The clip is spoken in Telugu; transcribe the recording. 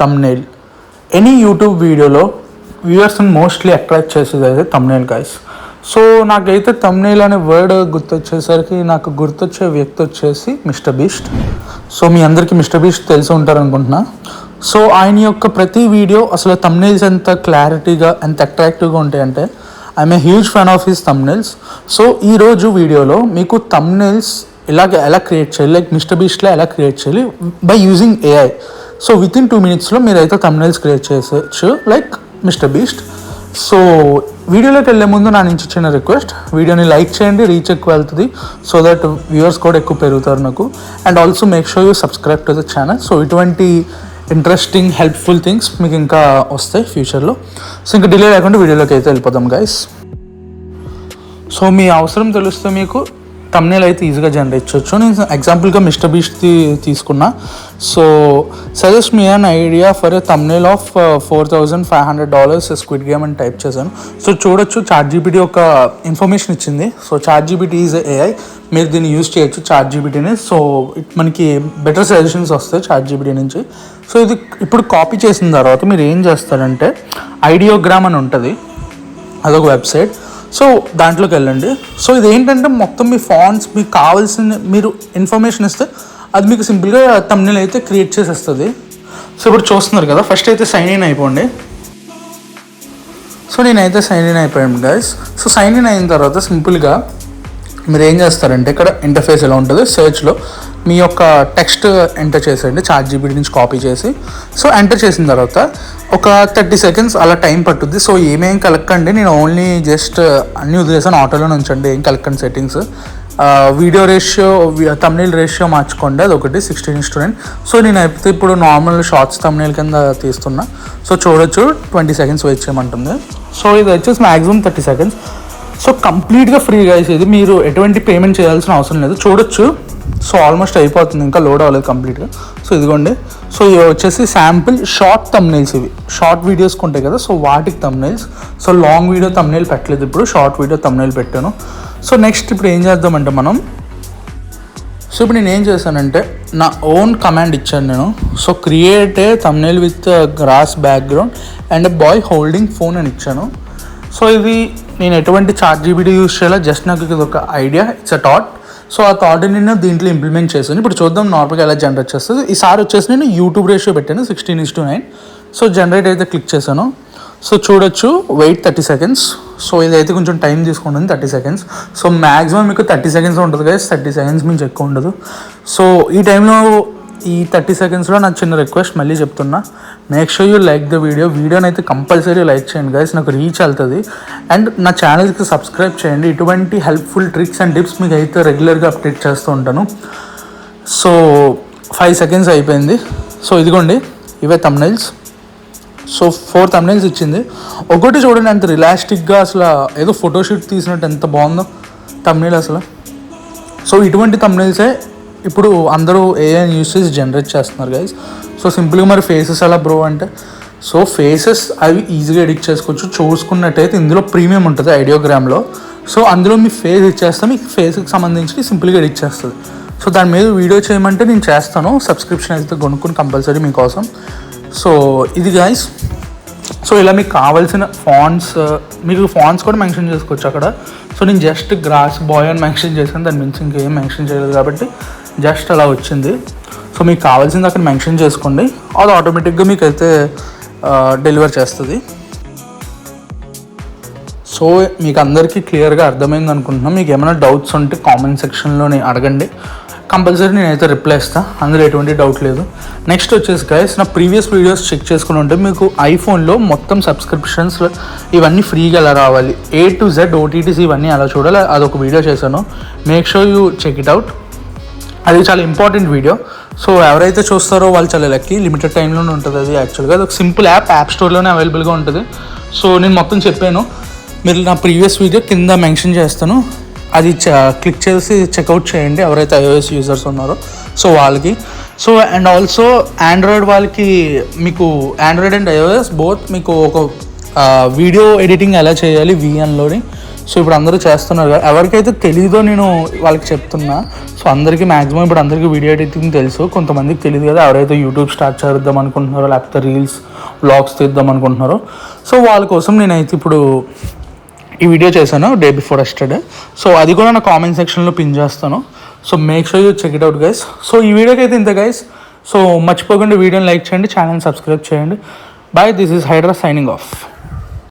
తమ్నేల్ ఎనీ యూట్యూబ్ వీడియోలో వ్యూవర్స్ని మోస్ట్లీ అట్రాక్ట్ చేసేది అయితే తమ్నేల్ గాయస్ సో నాకైతే తమ్నేల్ అనే వర్డ్ గుర్తొచ్చేసరికి నాకు గుర్తొచ్చే వ్యక్తి వచ్చేసి మిస్టర్ బీస్ట్ సో మీ అందరికీ మిస్టర్ బీస్ట్ తెలిసి ఉంటారనుకుంటున్నా. సో ఆయన యొక్క ప్రతి వీడియో అసలు తమ్నేల్స్ ఎంత క్లారిటీగా ఎంత అట్రాక్టివ్గా ఉంటాయంటే I'm a huge fan of his thumbnails so ఈరోజు వీడియోలో మీకు తమ్నేల్స్ ఇలాగ ఎలా క్రియేట్ చేయాలి? లైక్ మిస్టర్ బీస్ట్లో ఎలా క్రియేట్ చేయాలి? By using AI so within two మినిట్స్లో మీరైతే తమ్నేల్స్ క్రియేట్ చేసేయచ్చు లైక్ మిస్టర్ బీస్ట్ సో వీడియోలోకి వెళ్ళే ముందు నా నుంచి చిన్న రిక్వెస్ట్ వీడియోని లైక్ చేయండి రీచ్ ఎక్కువ వెళ్తుంది సో దట్ వ్యూవర్స్ కూడా ఎక్కువ పెరుగుతారు నాకు. And also make sure you subscribe to the channel so ఇటువంటి ఇంట్రెస్టింగ్ హెల్ప్ఫుల్ థింగ్స్ మీకు ఇంకా వస్తాయి ఫ్యూచర్లో సో ఇంకా డిలే లేకుండా వీడియోలోకి అయితే వెళ్ళిపోదాం గైస్ సో మీ అవసరం తెలుస్తే మీకు తమ్నేల్ అయితే ఈజీగా జనరేట్ చేయొచ్చు. నేను ఎగ్జాంపుల్గా మిస్టర్ బీస్ట్ తీసుకున్నా. So suggest me an idea for a thumbnail of four thousand five hundred dollars squid game అని టైప్ చేశాను. సో చూడొచ్చు. చార్ట్ జీబీటీ ఒక ఇన్ఫర్మేషన్ ఇచ్చింది. So Chat GPT is AI మీరు దీన్ని యూజ్ చేయొచ్చు చార్ట్ జీబీటీని సో ఇట్ మనకి బెటర్ సజెషన్స్ వస్తాయి చార్ట్ జీబీటీ నుంచి. సో ఇది ఇప్పుడు కాపీ చేసిన తర్వాత మీరు ఏం చేస్తారంటే ఐడియోగ్రామ్ అని ఉంటుంది. అదొక వెబ్సైట్ సో దాంట్లోకి వెళ్ళండి. సో ఇది ఏంటంటే మొత్తం మీ ఫాంట్స్ మీకు కావాల్సిన మీరు ఇన్ఫర్మేషన్ ఇస్తే అది మీకు సింపుల్గా తమ్నేల్ అయితే క్రియేట్ చేసేస్తుంది. సో ఇప్పుడు చూస్తున్నారు కదా ఫస్ట్ అయితే సైన్ ఇన్ అయిపోండి. సో నేనైతే సైన్ ఇన్ అయిపోయాను గైస్ సో సైన్ ఇన్ అయిన తర్వాత సింపుల్గా మీరు ఏం చేస్తారంటే ఇక్కడ ఇంటర్ఫేస్ ఎలా ఉంటుంది సెర్చ్లో మీ యొక్క టెక్స్ట్ ఎంటర్ చేసేయండి చార్ట్ జీబీటీ నుంచి కాపీ చేసి. సో ఎంటర్ చేసిన తర్వాత ఒక థర్టీ సెకండ్స్ అలా టైం పట్టుద్ది. సో ఏమేం కలక్కండి? నేను ఓన్లీ జస్ట్ uh, అన్ని వదిలేసాను. ఆటోలోనే ఉంచండి ఏం కలక్కండి settings video ratio thumbnail ratio మార్చుకోండి అది ఒకటి సిక్స్టీన్ స్టూడెంట్ సో నేను అయితే ఇప్పుడు నార్మల్ షార్ట్స్ తమ్నేల్ కింద తీస్తున్నా. సో చూడొచ్చు ట్వంటీ సెకండ్స్ వెయిట్ చేయమంటుంది. సో ఇది వచ్చేసి మ్యాక్సిమం థర్టీ సెకండ్స్ సో కంప్లీట్గా ఫ్రీ గైస్ ఇది మీరు ఎటువంటి పేమెంట్ చేయాల్సిన అవసరం లేదు. చూడొచ్చు. సో ఆల్మోస్ట్ అయిపోతుంది ఇంకా లోడ్ అవ్వలేదు కంప్లీట్గా. సో ఇదిగోండి. సో ఇవి వచ్చేసి శాంపిల్ షార్ట్ తమ్నైల్స్ ఇవి. షార్ట్ వీడియోస్ ఉంటాయి కదా సో వాటికి thumbnails so long video thumbnail పెట్టలేదు ఇప్పుడు షార్ట్ వీడియో తమ్నైల్ పెట్టాను. సో నెక్స్ట్ ఇప్పుడు ఏం చేద్దామంటే మనం సో ఇప్పుడు నేను ఏం చేశానంటే నా ఓన్ కమాండ్ ఇచ్చాను నేను. So create a thumbnail with grass background and boy holding phone అని ఇచ్చాను. సో ఇది నేను ఎటువంటి చార్ట్ జీబీటీ యూస్ చేయాలో జస్ట్ నాకు ఇది ఒక idea it's a thought so ఆ థాట్ని నేను దీంట్లో ఇంప్లిమెంట్ చేశాను. ఇప్పుడు చూద్దాం నార్మల్గా ఎలా జనరేట్ చేస్తుంది. ఈసారి వచ్చేసి నేను యూట్యూబ్ రేషియో పెట్టాను sixteen is to nine so generate అయితే క్లిక్ చేశాను. సో చూడొచ్చు వెయిట్ థర్టీ సెకండ్స్ సో ఇదైతే కొంచెం టైం తీసుకుంటుంది థర్టీ సెకండ్స్ సో మ్యాక్సిమం మీకు థర్టీ సెకండ్స్ ఉంటుంది కదా థర్టీ సెకండ్స్ మించి ఎక్కువ ఉండదు. సో ఈ టైంలో ఈ థర్టీ సెకండ్స్లో నా చిన్న రిక్వెస్ట్ మళ్ళీ చెప్తున్నా. Make sure you like the video వీడియోని అయితే కంపల్సరీ లైక్ చేయండి గైస్ నాకు రీచ్ వెళ్తుంది. అండ్ నా ఛానల్కి సబ్స్క్రైబ్ చేయండి. ఇటువంటి హెల్ప్ఫుల్ ట్రిక్స్ అండ్ టిప్స్ మీకు అయితే రెగ్యులర్గా అప్డేట్ చేస్తూ ఉంటాను. సో ఫైవ్ సెకండ్స్ అయిపోయింది. సో ఇదిగోండి. ఇవే తమ్నైల్స్ సో ఫోర్ తమ్నైల్స్ ఇచ్చింది. ఒకటి చూడండి అంత రిలాస్టిక్గా అసలు ఏదో ఫోటోషూట్ తీసినట్టు ఎంత బాగుందో తమ్నైల్ అసలు. సో ఇటువంటి తమ్నైల్సే ఇప్పుడు అందరూ ఏఐ యూస్ జనరేట్ చేస్తున్నారు గైస్ సో సింపుల్గా మరి ఫేసెస్ ఎలా బ్రో అంటే సో ఫేసెస్ అవి ఈజీగా ఎడిట్ చేసుకోవచ్చు. చూసుకున్నట్టయితే ఇందులో ప్రీమియం ఉంటుంది ఐడియోగ్రామ్లో సో అందులో మీ ఫేస్ ఇచ్చేస్తే మీకు ఫేస్కి సంబంధించి సింపుల్గా ఎడిట్ చేస్తుంది. సో దాని మీద వీడియో చేయమంటే నేను చేస్తాను. సబ్స్క్రిప్షన్ అయితే కొనుక్కుని కంపల్సరీ మీకోసం. సో ఇది గాయస్ సో ఇలా మీకు కావాల్సిన ఫాన్స్ మీకు ఫాన్స్ కూడా మెన్షన్ చేసుకోవచ్చు అక్కడ. సో నేను జస్ట్ గ్రాస్ బాయ్ అని మెన్షన్ చేశాను. దాని మించి ఇంకేం మెన్షన్ చేయలేదు కాబట్టి. జస్ట్ అలా వచ్చింది. సో మీకు కావాల్సింది అక్కడ మెన్షన్ చేసుకోండి. అది ఆటోమేటిక్గా మీకు అయితే డెలివర్ చేస్తుంది. సో మీకు అందరికీ క్లియర్గా అర్థమైంది అనుకుంటున్నాం. మీకు ఏమైనా డౌట్స్ ఉంటే కామెంట్ సెక్షన్లోనే అడగండి. కంపల్సరీ నేనైతే రిప్లై ఇస్తాను అందులో ఎటువంటి డౌట్ లేదు. నెక్స్ట్ వచ్చేసి గైస్ నా ప్రీవియస్ వీడియోస్ చెక్ చేసుకుని ఉంటే మీకు ఐఫోన్లో మొత్తం సబ్స్క్రిప్షన్స్ ఇవన్నీ ఫ్రీగా ఎలా రావాలి? ఏ టు జెడ్ ఓటీటీస్ ఇవన్నీ అలా చూడాలి? అదొక వీడియో చేశాను. Make sure you check it out అది చాలా ఇంపార్టెంట్ వీడియో సో ఎవరైతే చూస్తారో వాళ్ళు చాలా లక్కీ లిమిటెడ్ టైంలోనే ఉంటుంది అది యాక్చువల్గా అది ఒక సింపుల్ యాప్ యాప్ స్టోర్లోనే అవైలబుల్గా ఉంటుంది. సో నేను మొత్తం చెప్పాను. మీరు నా ప్రీవియస్ వీడియో కింద మెన్షన్ చేస్తాను. అది క్లిక్ చేసి చెక్అవుట్ చేయండి. ఎవరైతే ఐఓఎస్ యూజర్స్ ఉన్నారో. సో వాళ్ళకి. సో అండ్ ఆల్సో ఆండ్రాయిడ్ వాళ్ళకి మీకు ఆండ్రాయిడ్ అండ్ ఐఓఎస్ బోత్ మీకు ఒక వీడియో ఎడిటింగ్ ఎలా చేయాలి? విఎన్లోని సో ఇప్పుడు అందరూ చేస్తున్నారు కదా. ఎవరికైతే తెలీదో నేను వాళ్ళకి చెప్తున్నా. సో అందరికీ మ్యాక్సిమం ఇప్పుడు అందరికీ వీడియో ఎడిటింగ్ తెలుసు. కొంతమందికి తెలియదు కదా ఎవరైతే యూట్యూబ్ స్టార్ట్ చేద్దాం అనుకుంటున్నారో లేకపోతే రీల్స్ వ్లాగ్స్ తీద్దాం అనుకుంటున్నారో. సో వాళ్ళ కోసం నేనైతే ఇప్పుడు ఈ వీడియో చేశాను డే బిఫోర్ ఎస్టర్డే సో అది కూడా నా కామెంట్ సెక్షన్లో పిన్ చేస్తాను. So make sure you check it out guys so ఈ వీడియోకి అయితే ఇంత గైస్ సో మర్చిపోకుండా వీడియోని లైక్ చేయండి ఛానల్ సబ్స్క్రైబ్ చేయండి. Bye this is Hydra signing off